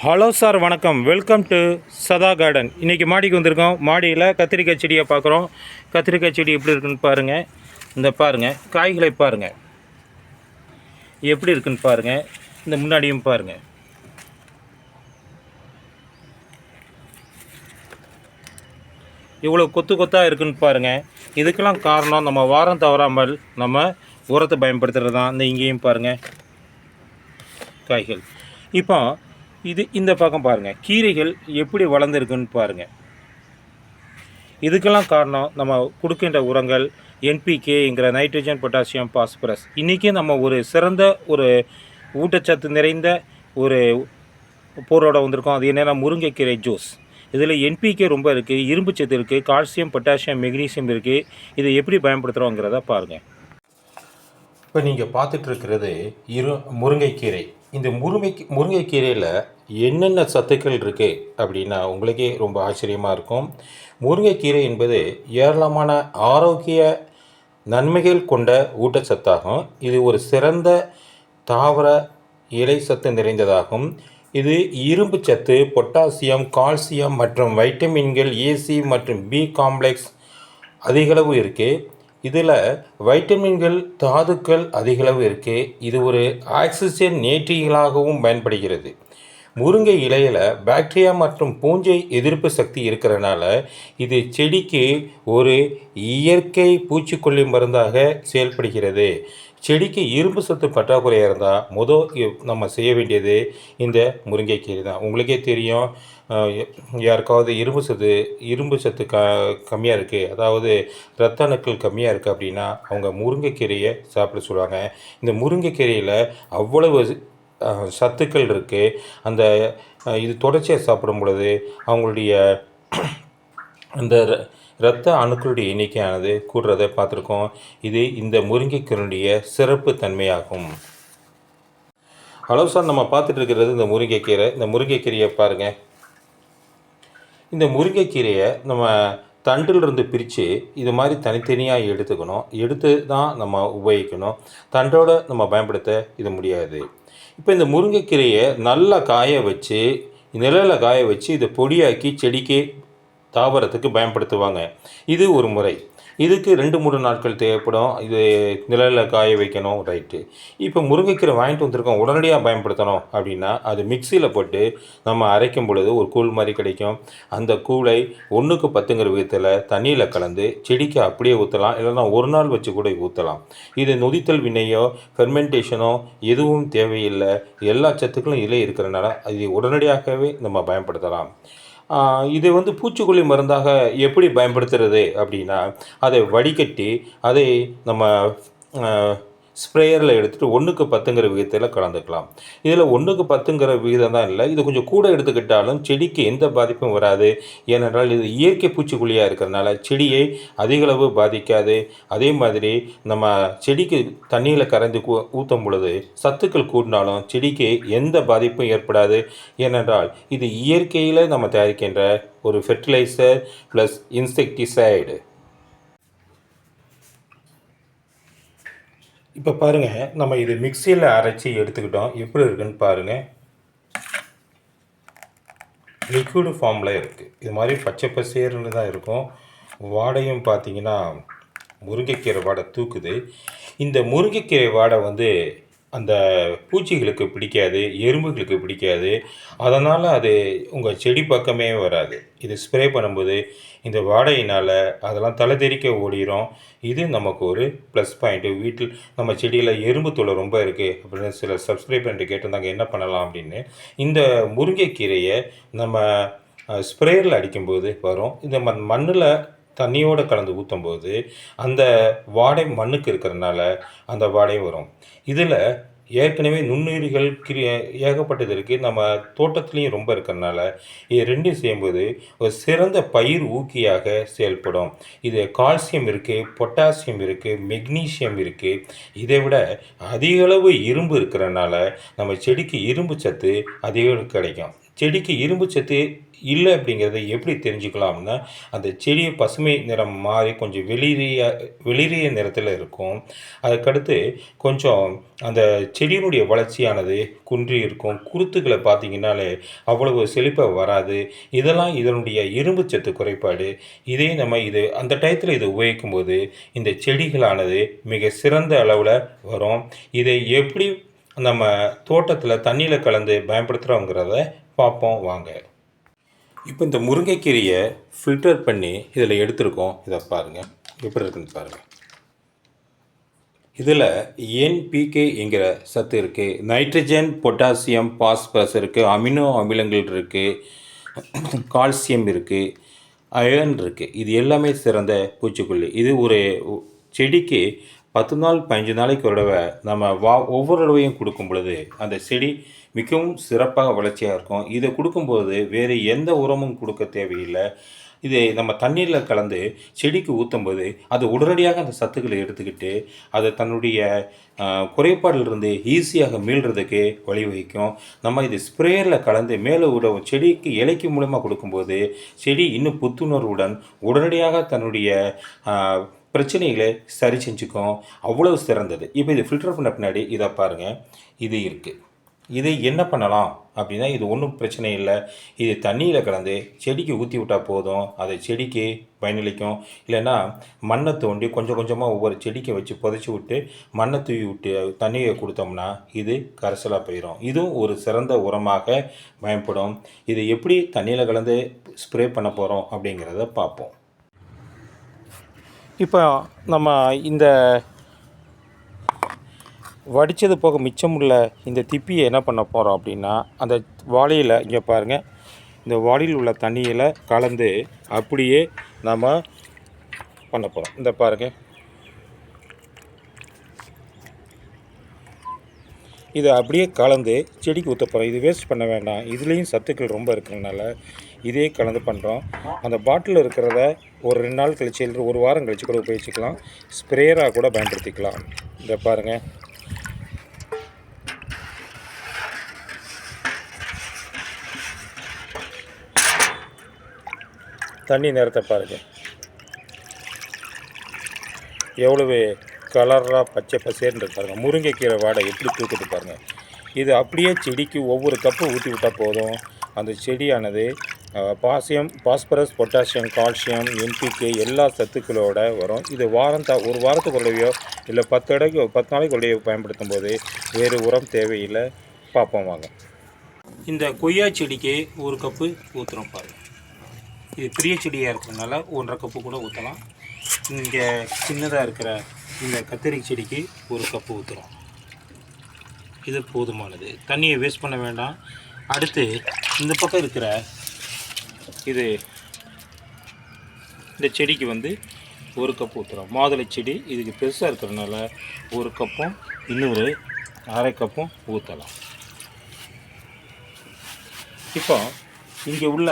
Hello sir வணக்கம். Welcome to சதா garden இன்றைக்கி மாடிக்கு வந்திருக்கோம். மாடியில் கத்திரிக்காய் செடியை பார்க்குறோம். கத்திரிக்காய் செடி எப்படி இருக்குன்னு பாருங்கள் இந்த பாருங்கள் காய்களை பாருங்கள் எப்படி இருக்குன்னு பாருங்கள் இந்த முன்னாடியும் பாருங்கள் இவ்வளோ கொத்து கொத்தாக இருக்குன்னு பாருங்கள் இதுக்கெல்லாம் காரணம் நம்ம வாரம் தவறாமல் நம்ம உரத்தை பயன்படுத்துகிறது தான். இந்த இங்கேயும் பாருங்கள் காய்கள். இப்போ இது இந்த பக்கம் பாருங்கள் கீரைகள் எப்படி வளர்ந்துருக்குன்னு பாருங்கள் இதுக்கெல்லாம் காரணம் நம்ம கொடுக்கின்ற உரங்கள் என்பிகேங்கிற நைட்ரஜன் பொட்டாசியம் பாஸ்பரஸ் இன்றைக்கி நம்ம ஒரு சிறந்த ஒரு ஊட்டச்சத்து நிறைந்த ஒரு பொருளோட வந்திருக்கோம். அது என்னென்னா முருங்கைக்கீரை ஜூஸ் இதில் என்பிகே ரொம்ப இருக்குது இரும்பு சத்து இருக்குது கால்சியம் பொட்டாசியம் மெக்னீசியம் இருக்குது இதை எப்படி பயன்படுத்துகிறோங்கிறத பாருங்கள் இப்போ நீங்கள் பார்த்துட்டு இருக்கிறது இரு முருங்கைக்கீரை. இந்த முருங்கை முருங்கைக்கீரையில் என்னென்ன சத்துக்கள் இருக்குது அப்படின்னா உங்களுக்கே ரொம்ப ஆச்சரியமாக இருக்கும். முருங்கைக்கீரை என்பது ஏராளமான ஆரோக்கிய நன்மைகள் கொண்ட ஊட்டச்சத்தாகும். இது ஒரு சிறந்த தாவர இலை சத்து நிறைந்ததாகும். இது இரும்பு சத்து பொட்டாசியம் கால்சியம் மற்றும் வைட்டமின்கள் ஏசி மற்றும் பி காம்ப்ளெக்ஸ் அதிகளவு இருக்குது இதில் வைட்டமின்கள் தாதுக்கள் அதிகளவு இருக்குது இது ஒரு ஆக்சிஜன் நேற்றிகளாகவும் பயன்படுகிறது. முருங்கை இலையில் பாக்டீரியா மற்றும் பூஞ்சை எதிர்ப்பு சக்தி இருக்கிறனால இது செடிக்கு ஒரு இயற்கை பூச்சிக்கொல்லி மருந்தாக செயல்படுகிறது. செடிக்கு இரும்பு சத்து பற்றாக்குறையாக இருந்தால் முதல் நம்ம செய்ய வேண்டியது இந்த முருங்கைக்கீரை தான் உங்களுக்கே தெரியும் யாருக்காவது இரும்பு சத்து இரும்பு சத்து க கம்மியாக இருக்குது அதாவது இரத்த அணுக்கள் கம்மியாக இருக்குது அப்படின்னா அவங்க முருங்கைக்கீரையை சாப்பிட சொல்லுவாங்க. இந்த முருங்கைக்கீரையில் அவ்வளவு சத்துக்கள் இருக்குது அந்த இது தொடர்ச்சியாக சாப்பிடும் பொழுது அவங்களுடைய அந்த இரத்த அணுக்களுடைய எண்ணிக்கையானது கூடுறதை பார்த்துருக்கோம். இது இந்த முருங்கைக்கீரனுடைய சிறப்பு தன்மையாகும். ஹலோ சார் நம்ம பார்த்துட்டு இருக்கிறது இந்த முருங்கைக்கீரை. இந்த முருங்கைக்கீரையை பாருங்கள் இந்த முருங்கைக்கீரையை நம்ம தண்டிலிருந்து பிரித்து இது மாதிரி தனித்தனியாக எடுத்துக்கணும். எடுத்து தான் நம்ம உபயோகிக்கணும். தண்டோட நம்ம பயன்படுத்த இது முடியாது. இப்போ இந்த முருங்கைக்கீரையை நல்லா காய வச்சு நிழலில் காய வச்சு இதை பொடியாக்கி செடிக்கு தாவரத்துக்கு பயன்படுத்துவாங்க. இது ஒரு முறை. இதுக்கு ரெண்டு மூணு நாட்கள் தேவைப்படும். இது நிழலில் காய வைக்கணும். ரைட்டு இப்போ முருங்கைக்கீரை வாங்கிட்டு வந்திருக்கோம். உடனடியாக பயன்படுத்தணும் அப்படின்னா அது மிக்சியில் போட்டு நம்ம அரைக்கும் பொழுது ஒரு கூழ் மாதிரி கிடைக்கும். அந்த கூழை ஒன்றுக்கு பத்துங்கிற விதத்தில் தண்ணியில் கலந்து செடிக்கு அப்படியே ஊற்றலாம் இல்லைன்னா ஒரு நாள் வச்சு கூட ஊற்றலாம் இது நொதித்தல் வினையோ ஃபெர்மெண்டேஷனோ எதுவும் தேவையில்லை. எல்லா சத்துக்களும் இதில் இருக்கிறனால இது உடனடியாகவே நம்ம பயன்படுத்தலாம். இது வந்து பூச்சிக்கொல்லி மருந்தாக எப்படி பயன்படுத்துறது அப்படின்னா அதை வடிகட்டி அதை நம்ம ஸ்ப்ரேயரில் எடுத்துகிட்டு ஒன்றுக்கு பத்துங்கிற விகிதத்தில் கலந்துக்கலாம். இதில் ஒன்றுக்கு பத்துங்கிற விகிதம் தான் இல்லை. இது கொஞ்சம் கூட எடுத்துக்கிட்டாலும் செடிக்கு எந்த பாதிப்பும் வராது. ஏனென்றால் இது இயற்கை பூச்சிக்கொல்லியாக இருக்கிறதுனால செடியை அதிகளவு பாதிக்காது. அதே மாதிரி நம்ம செடிக்கு தண்ணியில் கரைந்து ஊ- ஊற்றும் பொழுது சத்துக்கள் கூடினாலும் செடிக்கு எந்த பாதிப்பும் ஏற்படாது. ஏனென்றால் இது இயற்கையில் நம்ம தயாரிக்கின்ற ஒரு ஃபெர்டிலைசர் ப்ளஸ் இன்செக்டிசைடு இப்போ பாருங்கள் நம்ம இது மிக்சியில் அரைச்சி எடுத்துக்கிட்டோம். எப்படி இருக்குன்னு பாருங்கள் லிக்விடு ஃபார்மில் இருக்குது இது மாதிரி பச்சை பசேர்னு தான் இருக்கும். வாடையும் பார்த்தீங்கன்னா முருங்கைக்கீரை வாடை தூக்குது. இந்த முருங்கைக்கீரை வாடை வந்து அந்த பூச்சிகளுக்கு பிடிக்காது எறும்புகளுக்கு பிடிக்காது. அதனால் அது உங்கள் செடி பக்கமே வராது. இது ஸ்ப்ரே பண்ணும்போது இந்த வாடையினால் அதெல்லாம் தலை தெரிக்க ஓடிரும். இது நமக்கு ஒரு ப்ளஸ் பாயிண்ட்டு வீட்டில் நம்ம செடியில் எறும்பு தொலை ரொம்ப இருக்குது அப்படின்னு சில சப்ஸ்கிரைப் பண்ணிட்டு கேட்டிருந்தாங்க என்ன பண்ணலாம் அப்படின்னு. இந்த முருங்கைக்கீரையை நம்ம ஸ்ப்ரேயரில் அடிக்கும்போது வரும். இந்த மண் மண்ணில் தண்ணியோடு கலந்து ஊற்றும்போது அந்த வாடை மண்ணுக்கு இருக்கிறதுனால அந்த வாடை வரும். இதில் ஏற்கனவே நுண்ணுயிரிகள் கிரி ஏகப்பட்டது இருக்குது நம்ம தோட்டத்துலேயும் ரொம்ப இருக்கிறனால இது ரெண்டும் செய்யும்போது ஒரு சிறந்த பயிர் ஊக்கியாக செயல்படும். இது கால்சியம் இருக்குது பொட்டாசியம் இருக்குது மெக்னீசியம் இருக்குது இதை விட அதிகளவு இரும்பு இருக்கிறனால நம்ம செடிக்கு இரும்பு சத்து அதிக கிடைக்கும். செடிக்கு இரும்பு சத்து இல்லை அப்படிங்கிறத எப்படி தெரிஞ்சுக்கலாம்னா அந்த செடியை பசுமை நிறம் மாறி கொஞ்சம் வெளிரிய வெளிரிய நிறத்தில் இருக்கும். அதுக்கடுத்து கொஞ்சம் அந்த செடியினுடைய வளர்ச்சியானது குன்றி இருக்கும். குருத்துக்களை பார்த்தீங்கனாலே அவ்வளவு செழிப்பாக வராது. இதெல்லாம் இதனுடைய இரும்பு சத்து குறைபாடு. இதே நம்ம இது அந்த டயத்தில் இது உபயோகிக்கும் போது இந்த செடிகளானது மிக சிறந்த அளவில் வரும். இதை எப்படி நம்ம தோட்டத்தில் தண்ணியில் கலந்து பயன்படுத்துகிறோங்கிறத பார்ப்போம் வாங்க. இப்போ இந்த முருங்கைக்கீரையை ஃபில்டர் பண்ணி இதில் எடுத்திருக்கோம். இதை பாருங்கள் எப்படி இருக்குன்னு பாருங்கள் இதில் என்பிகே என்கிற சத்து இருக்குது நைட்ரஜன் பொட்டாசியம் பாஸ்பரஸ் இருக்குது அமினோ அமிலங்கள் இருக்குது கால்சியம் இருக்குது அயன் இருக்குது இது எல்லாமே சிறந்த பூச்சிக்கொல்லி. இது ஒரு செடிக்கு பத்து நாள் பதினஞ்சு நாளைக்கு ஒரு தடவை நம்ம வா ஒவ்வொரு தடவையும் கொடுக்கும் பொழுது அந்த செடி மிகவும் சிறப்பாக வளர்ச்சியாக இருக்கும். இதை கொடுக்கும்போது வேறு எந்த உரமும் கொடுக்க தேவையில்லை. இதை நம்ம தண்ணீரில் கலந்து செடிக்கு ஊற்றும்போது அது உடனடியாக அந்த சத்துக்களை எடுத்துக்கிட்டு அதை தன்னுடைய குறைபாடிலிருந்து ஈஸியாக மீள்றதுக்கு வழிவகுக்கும். நம்ம இது ஸ்ப்ரேயரில் கலந்து மேலே விட செடிக்கு இலைக்கு மூலமாக கொடுக்கும்போது செடி இன்னும் புத்துணர்வுடன் உடனடியாக தன்னுடைய பிரச்சனைகளை சரி செஞ்சுக்கும். அவ்வளவு சிறந்தது. இப்போ இது ஃபில்டர் பண்ண பின்னாடி இதை பாருங்கள் இது இருக்குது இது என்ன பண்ணலாம் அப்படின்னா இது ஒன்றும் பிரச்சனை இல்லை. இது தண்ணியில் கலந்து செடிக்கு ஊற்றி விட்டால் போதும். அதை செடிக்கு பயனளிக்கும். இல்லைன்னா மண்ணை தோண்டி கொஞ்சம் கொஞ்சமாக ஒவ்வொரு செடிக்கு வச்சு புதைச்சி விட்டு மண்ணை தூவி விட்டு தண்ணியை கொடுத்தோம்னா இது கரைசலாக போயிடும் இதுவும் ஒரு சிறந்த உரமாக பயன்படும். இது எப்படி தண்ணியில் கலந்து ஸ்ப்ரே பண்ண போகிறோம் அப்படிங்கிறத பார்ப்போம். இப்போ நம்ம இந்த வடித்தது போக மிச்சமுள்ள இந்த திப்பியை என்ன பண்ண போகிறோம் அப்படின்னா அந்த வாளியில் இங்கே பாருங்கள் இந்த வாளியில் உள்ள தண்ணியில் கலந்து அப்படியே நம்ம பண்ண போகிறோம் இந்த பாருங்கள் இதை அப்படியே கலந்து செடிக்கு ஊற்ற போகிறோம் இது வேஸ்ட் பண்ண வேண்டாம். இதுலேயும் சத்துக்கள் ரொம்ப இருக்கிறதுனால இதே கலந்து பண்ணுறோம் அந்த பாட்டிலில் இருக்கிறத ஒரு ரெண்டு நாள் கழிச்சு ஒரு வாரம் கழிச்சு கூட உபயோகிச்சுக்கலாம். ஸ்ப்ரேயராக கூட பயன்படுத்திக்கலாம். இதை பாருங்கள் தண்ணி நிறத்தை பாருங்கள் எவ்வளவு கலராக பச்சை பசேர்னு பாருங்கள் முருங்கைக்கீரை வாடை எப்படி தூக்கிட்டு பாருங்கள் இது அப்படியே செடிக்கு ஒவ்வொரு கப்பு ஊற்றி விட்டால் போதும். அந்த செடியானது பாசியம் பாஸ்பரஸ் பொட்டாசியம் கால்சியம் எம்பிக்கே எல்லா சத்துக்களோட வரும். இது வாரம் த ஒரு வாரத்துக்கு உள்ளவையோ இல்லை பத்து இடைக்கு பத்து நாளைக்கு உள்ளவையோ பயன்படுத்தும் போது வேறு உரம் தேவையில்லை. பார்ப்போம் வாங்க. இந்த கொய்யா செடிக்கு ஒரு கப்பு ஊற்றுறோம் பாருங்கள் இது பெரிய செடியாக இருக்கிறதுனால ஒன்றரை கப்பு கூட ஊற்றலாம் இங்கே சின்னதாக இருக்கிற இந்த கத்திரி செடிக்கு ஒரு கப்பு ஊற்றுறோம் இது போதுமானது. தண்ணியை வேஸ்ட் பண்ண வேண்டாம். அடுத்து இந்த பக்கம் இருக்கிற இது இந்த செடிக்கு வந்து ஒரு கப் ஊற்றுறோம் மாதுளை செடி இதுக்கு பெருசாக இருக்கிறதுனால ஒரு கப்பும் இன்னொரு அரை கப்பும் ஊற்றலாம் இப்போ இங்கே உள்ள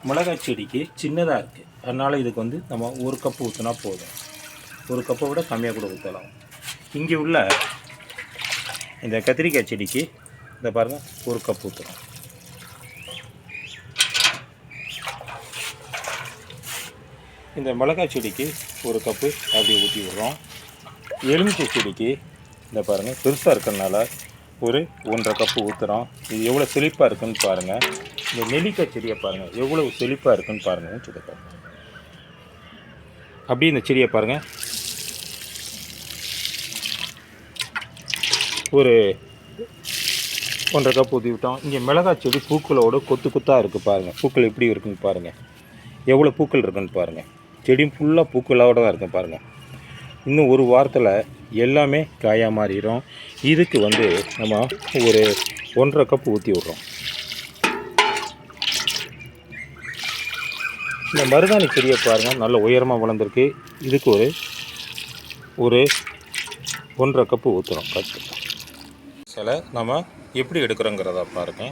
மிளகாய் செடிக்கு சின்னதாக இருக்குது அதனால் இதுக்கு வந்து நம்ம ஒரு கப்பு ஊற்றினா போதும். ஒரு கப்பை விட கம்மியாக கூட ஊற்றலாம் இங்கே உள்ள இந்த கத்திரிக்காய் செடிக்கு இந்த பாருங்கள் ஒரு கப் ஊற்றுறோம் இந்த மிளகாய் செடிக்கு ஒரு கப்பு அப்படி ஊற்றி விடுறோம். எலுமிச்சை செடிக்கு இந்த பாருங்கள் பெருசாக இருக்கிறதுனால ஒரு ஒன்றரை கப்பு ஊற்றுறோம் இது எவ்வளோ செழிப்பாக இருக்குன்னு பாருங்கள் இந்த நெல்லிக்காய் செடியை பாருங்கள் எவ்வளவு செழிப்பாக இருக்குன்னு பாருங்கள் செடி அப்படியே இந்த செடியை பாருங்கள் ஒரு ஒன்றரை கப் ஊற்றி விட்டோம். இங்கே மிளகாய் செடி பூக்களோட கொத்து கொத்தாக இருக்குது பாருங்கள் பூக்கள் எப்படி இருக்குன்னு பாருங்கள் எவ்வளோ பூக்கள் இருக்குன்னு பாருங்கள் செடி ஃபுல்லாக பூக்களோட தான் இருக்கும் பாருங்கள் இன்னும் ஒரு வாரத்தில் எல்லாமே காயாக மாறிடும். இதுக்கு வந்து நம்ம ஒரு ஒன்றரை கப் ஊற்றி விட்றோம். இந்த மருதாணி செடியை பாருங்கள் நல்ல உயரமாக வளர்ந்துருக்கு. இதுக்கு ஒரு ஒரு ஒன்றரை கப்பு ஊற்றுறோம் கட்டு சில நம்ம எப்படி எடுக்கிறோங்கிறத பாருங்க.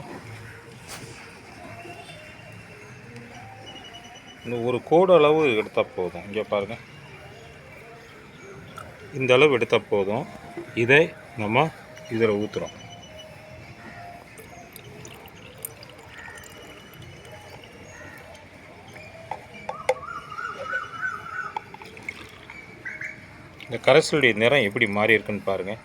இந்த ஒரு கோடு அளவு எடுத்தால் போதும். இங்கே பாருங்கள் இந்த அளவு எடுத்தால் போதும். இதை நம்ம இதில் ஊற்றுறோம் இந்த கரைசலுடைய நிறம் எப்படி மாறி இருக்குன்னு பாருங்கள்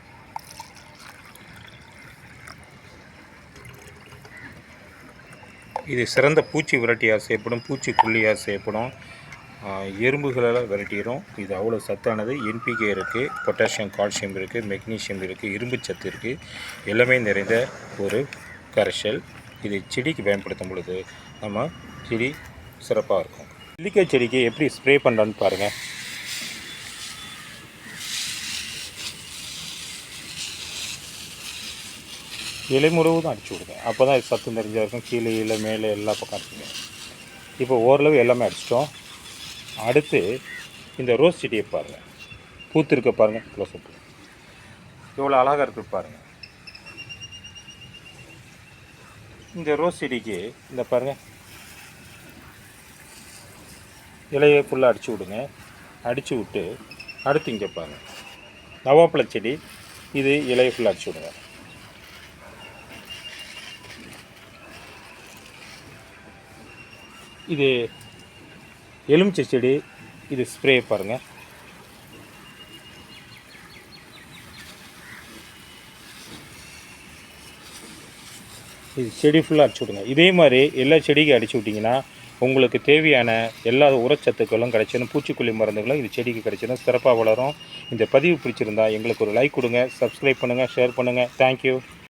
இது சிறந்த பூச்சி விரட்டியாக செய்யப்படும் பூச்சிக்கொல்லியாக செய்யப்படும். எறும்புகளால் எறும்புகளெல்லாம் விரட்டிடும். இது அவ்வளோ சத்தானது. என்பிகே இருக்குது பொட்டாசியம் கால்சியம் இருக்குது மெக்னீஷியம் இருக்குது இரும்பு சத்து இருக்குது எல்லாமே நிறைந்த ஒரு கரைசல். இது செடிக்கு பயன்படுத்தும் பொழுது நம்ம செடி சிறப்பாக இருக்கும். நெல்லிக்காய் செடிக்கு எப்படி ஸ்ப்ரே பண்ணலான்னு பாருங்கள் இலை முழுவதும் அடிச்சு விடுங்க அப்போ தான் இது சத்து நிறைஞ்சா இருக்கும் கீழே இல்லை மேலே எல்லா பக்கம் இருக்குங்க இப்போ ஓரளவு எல்லாமே அடிச்சிட்டோம். அடுத்து இந்த ரோஸ் செடியை பாருங்கள் பூத்து இருக்க பாருங்கள் க்ளோஸ் அப் எவ்வளோ அழகாக இருக்கு பாருங்கள் இந்த ரோஸ் செடிக்கு இந்த பாருங்கள் இலையை ஃபுல்லாக அடிச்சு விடுங்க. அடித்து விட்டு அடுத்து இங்கே பாருங்கள் நவாப்பழ செடி இது இலையை ஃபுல்லாக அடிச்சு விடுங்க. இது எலுமிச்சை செடி இது ஸ்ப்ரே பாருங்கள் இது செடி ஃபுல்லாக அடிச்சு விடுங்க. இதே மாதிரி எல்லா செடிக்கும் அடிச்சு விட்டிங்கன்னா உங்களுக்கு தேவையான எல்லா உரச்சத்துக்களும் கிடைச்சிடும் பூச்சிக்கொல்லி மருந்துகளும் இது செடிக்கு கிடைச்சிடும் சிறப்பாக வளரும். இந்த பதிவு பிடிச்சிருந்தா எங்களுக்கு ஒரு லைக் கொடுங்க சப்ஸ்கிரைப் பண்ணுங்கள் ஷேர் பண்ணுங்கள் தேங்க்யூ